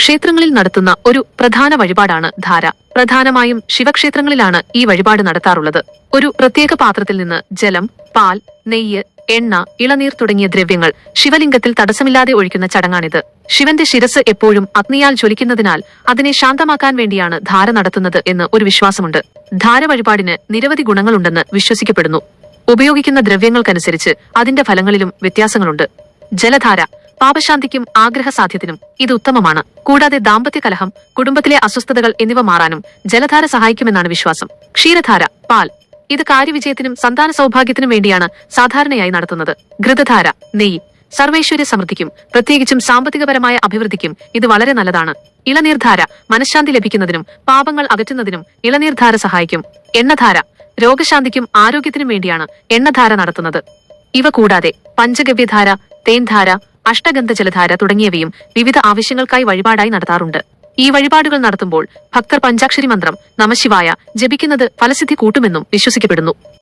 ക്ഷേത്രങ്ങളിൽ നടത്തുന്ന ഒരു പ്രധാന വഴിപാടാണ് ധാര. പ്രധാനമായും ശിവക്ഷേത്രങ്ങളിലാണ് ഈ വഴിപാട് നടത്താറുള്ളത്. ഒരു പ്രത്യേക പാത്രത്തിൽ നിന്ന് ജലം പാൽ നെയ്യ് എണ്ണ ഇളനീർ തുടങ്ങിയ ദ്രവ്യങ്ങൾ ശിവലിംഗത്തിൽ തടസ്സമില്ലാതെ ഒഴിക്കുന്ന ചടങ്ങാണിത്. ശിവന്റെ ശിരസ് എപ്പോഴും അഗ്നിയാൽ ജ്വലിക്കുന്നതിനാൽ അതിനെ ശാന്തമാക്കാൻ വേണ്ടിയാണ് ധാര നടത്തുന്നത് എന്ന് ഒരു വിശ്വാസമുണ്ട്. ധാര വഴിപാടിന് നിരവധി ഗുണങ്ങളുണ്ടെന്ന് വിശ്വസിക്കപ്പെടുന്നു. ഉപയോഗിക്കുന്ന ദ്രവ്യങ്ങൾക്കനുസരിച്ച് അതിന്റെ ഫലങ്ങളിലും വ്യത്യാസങ്ങളുണ്ട്. ജലധാര പാപശാന്തിക്കും ആഗ്രഹസാധ്യത്തിനും ഇത് ഉത്തമമാണ്. കൂടാതെ ദാമ്പത്യ കലഹം കുടുംബത്തിലെ അസ്വസ്ഥതകൾ എന്നിവ മാറാനും ജലധാര സഹായിക്കുമെന്നാണ് വിശ്വാസം. ക്ഷീരധാര പാൽ. ഇത് കാര്യവിജയത്തിനും സന്താന സൗഭാഗ്യത്തിനും വേണ്ടിയാണ് സാധാരണയായി നടത്തുന്നത്. ഘൃതധാര നെയ്യ്. സർവൈശ്വര്യ സമൃദ്ധിക്കും പ്രത്യേകിച്ചും സാമ്പത്തികപരമായ അഭിവൃദ്ധിക്കും ഇത് വളരെ നല്ലതാണ്. ഇളനീർധാര മനഃശാന്തി ലഭിക്കുന്നതിനും പാപങ്ങൾ അകറ്റുന്നതിനും ഇളനീർധാര സഹായിക്കും. എണ്ണധാര രോഗശാന്തിക്കും ആരോഗ്യത്തിനും വേണ്ടിയാണ് എണ്ണധാര നടത്തുന്നത്. ഇവ കൂടാതെ പഞ്ചഗവ്യധാര തേൻധാര അഷ്ടഗന്ധ ജലധാര തുടങ്ങിയവയും വിവിധ ആവശ്യങ്ങൾക്കായി വഴിപാടായി നടത്താറുണ്ട്. ഈ വഴിപാടുകൾ നടത്തുമ്പോൾ ഭക്തർ പഞ്ചാക്ഷരി മന്ത്രം നമശിവായ ജപിക്കുന്നത് ഫലസിദ്ധി കൂട്ടുമെന്നും വിശ്വസിക്കപ്പെടുന്നു.